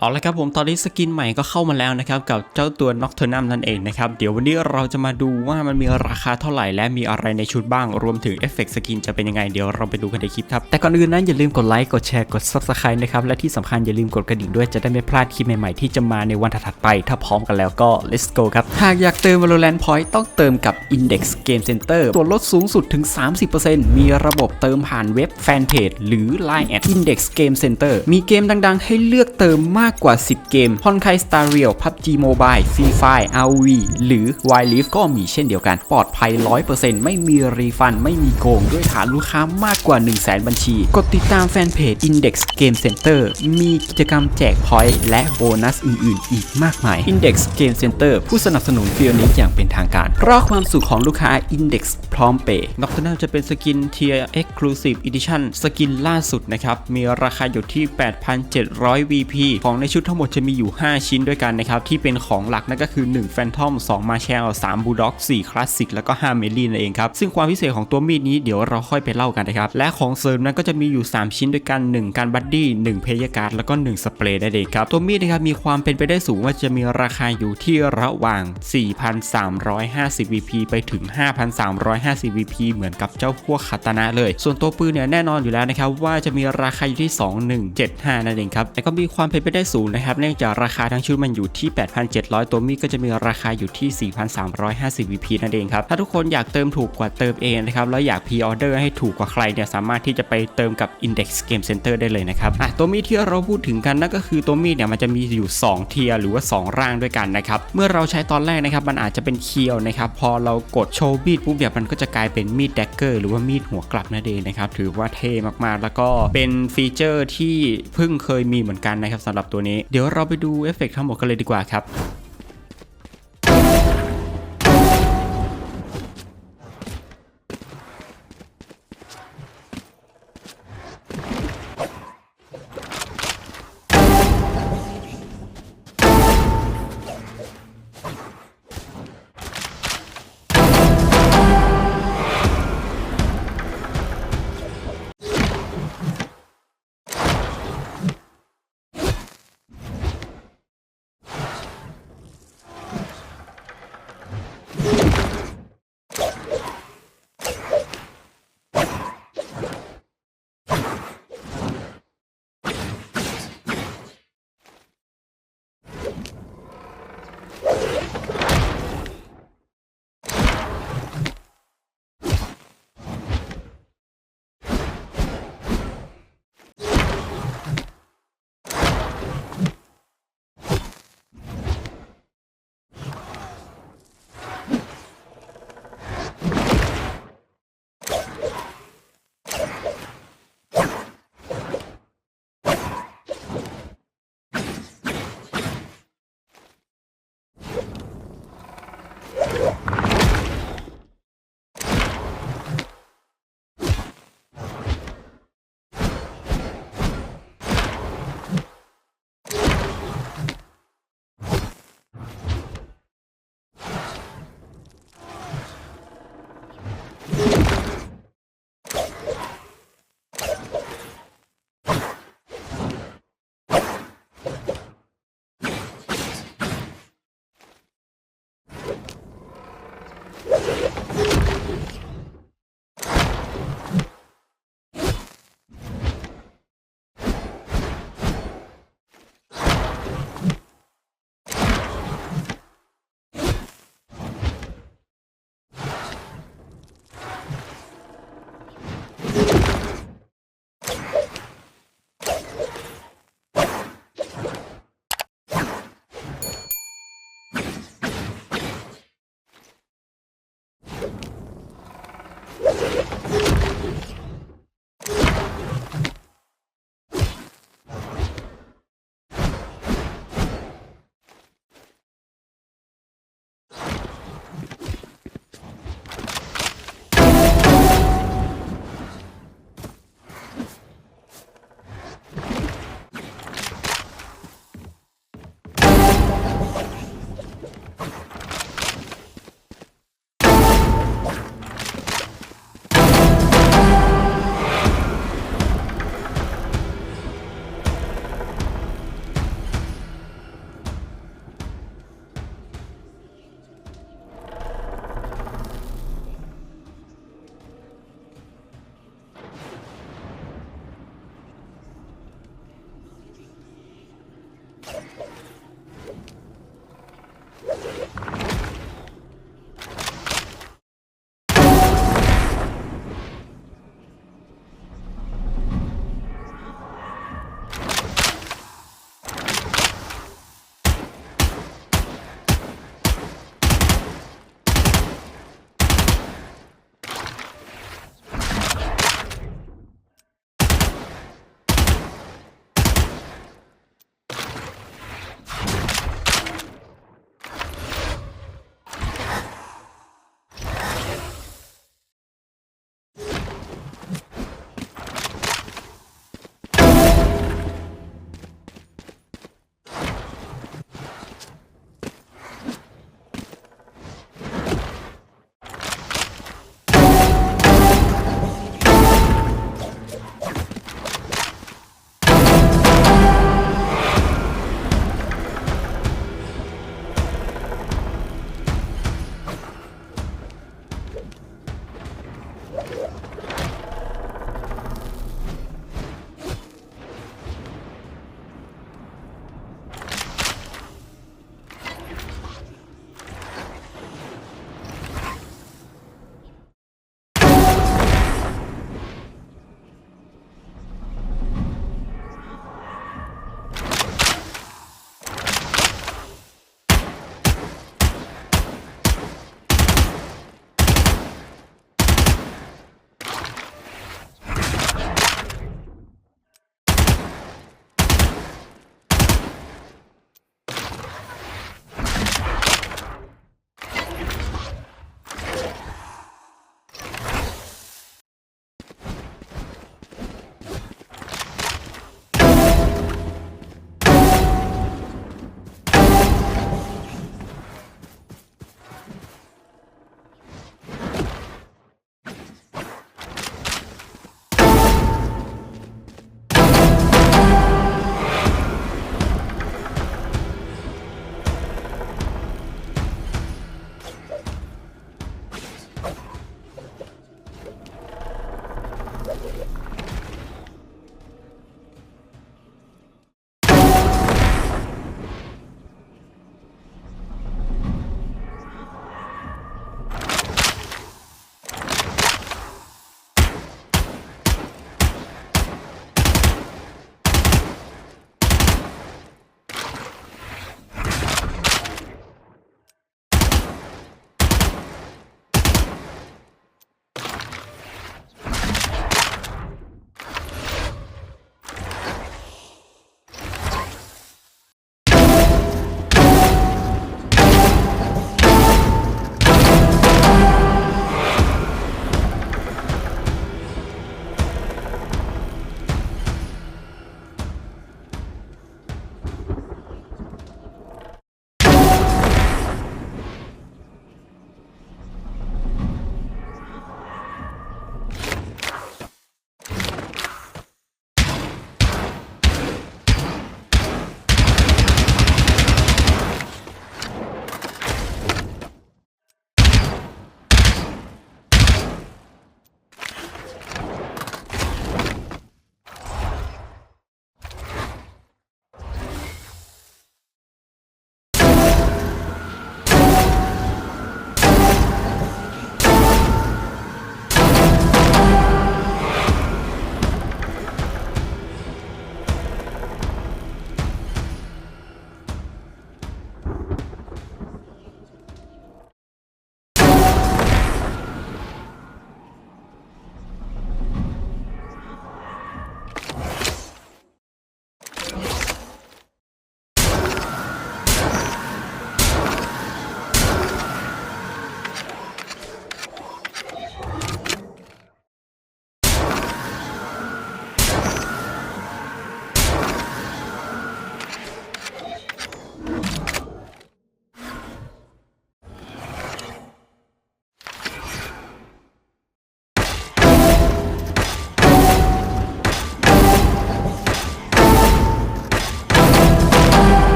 เอาละครับผมตอนนี้สกินใหม่ก็เข้ามาแล้วนะครับกับเจ้าตัว Nocturnum นั่นเองนะครับเดี๋ยววันนี้เราจะมาดูว่ามันมีราคาเท่าไหร่และมีอะไรในชุดบ้าง รวมถึงเอฟเฟกต์สกินจะเป็นยังไงเดี๋ยวเราไปดูกันในคลิปครับ แต่ก่อนอื่นนั้นอย่าลืมกดไลค์กดแชร์กด Subscribe นะครับ และที่สำคัญอย่าลืมกดกระดิ่งด้วยจะได้ไม่พลาดคลิปใหม่ๆ ที่จะมาในวันถัดๆไป ถ้าพร้อมกันแล้วก็ let's go ครับหากอยากเติม Valorant Point ต้องเติมกับ Index Game Center ตัวลดสูงสุดถึง 30%มีระบบเติมผ่านเว็บแฟนเพจหรือ Line at Index Game Center มีเกมดัง ๆ ให้เลือกเติมมากากกว่า 10 เกมฮอนไคสตาร์เรียล PUBG Mobile Free Fire RV หรือ Wild Rift ก็มีเช่นเดียวกัน ปลอดภัย 100%ไม่มีรีฟัน ไม่มีโกง ด้วยฐานลูกค้ามากกว่า 1 0 0 0 0แบัญชี กดติดตามแฟนเพจ Index Game Center มีกิจกรรมแจกพอยต์และโบนัสอื่น ๆ อีกมากมาย Index Game Center ผู้สนับสนุนฟิลนี้อย่างเป็นทางการรอความสุขของลูกค้า Index พร้อมเปย์นอกจากนั้นจะเป็นสกิน Tier Exclusive Edition สกินล่าสุดนะครับ มีราคาอยู่ที่ 8,700 VP ของในชุดทั้งหมดจะมีอยู่ 5 ชิ้นด้วยกันนะครับ ที่เป็นของหลักนั่นก็คือ 1 Phantom 2 Marshall 3 Bulldog 4 Classic แล้วก็ 5 m e l i นั่นเองครับ ซึ่งความพิเศษของตัวมีดนี้เดี๋ยวเราค่อยไปเล่ากันนะครับ และของเสริมนั้นก็จะมีอยู่ 3 ชิ้นด้วยกัน 1 การบัดดี้1เพย์การ์ดแล้วก็ 1 สเปรย์นั่นเองครับ ตัวมีดนะครับมีความเป็นไปได้สูงว่าจะมีราคาอยู่ที่ระหว่าง 4,350 VP ไปถึง 5,350 VP เหมือนกับเจ้าพวกคาตานะเลย ส่วนตัวปืนเนี่ยแน่นอนอยู่แล้วนะครับว่าจะมีราคาอยู่ที่ 2175นั่นเองครับแต่ก็มีความเป็นไปได้สูงนะครับ เนื่องจากราคาทั้งชุดมันอยู่ที่ 8,700 ตัวมีก็จะมีราคาอยู่ที่ 4,350 VP นั่นเองครับ ถ้าทุกคนอยากเติมถูกกว่าเติมเองนะครับ แล้วอยากพรีออเดอร์ให้ถูกกว่าใครเนี่ย สามารถที่จะไปเติมกับ Index Game Center ได้เลยนะครับ อะ ตัวมีที่เราพูดถึงกันนั่นก็คือตัวมีเนี่ยมันจะมีอยู่ 2 เทียร์หรือว่า 2 ร่างด้วยกันนะครับ เมื่อเราใช้ตอนแรกนะครับ มันอาจจะเป็นเคียวนะครับ พอเรากดโชว์มีดปุ๊บเนี่ย มันก็จะกลายเป็นมีดแดกเกอร์หรือว่ามีดหัวกลับนั่นเองนะครับ ถือว่าเท่มากๆ แล้วก็เป็นฟีเจอร์ที่เพิ่งเคยมีเหมือนกันนะครับสำหรับตัวนี้ เดี๋ยวเราไปดูเอฟเฟกต์ทั้งหมดกันเลยดีกว่าครับ you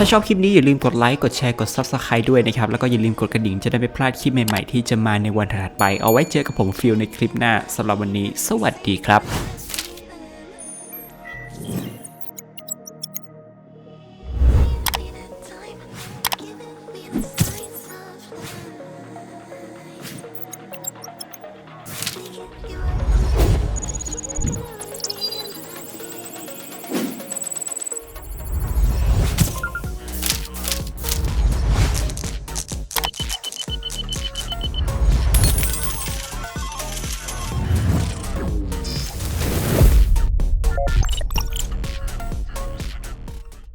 ถ้าชอบคลิปนี้อย่าลืมกดไลค์ กดแชร์ กด Subscribe ด้วยนะครับ แล้วก็อย่าลืมกดกระดิ่งจะได้ไม่พลาดคลิปใหม่ๆ ที่จะมาในวันถัดไป เอาไว้เจอกับผมฟิลในคลิปหน้าสำหรับวันนี้ สวัสดีครับ you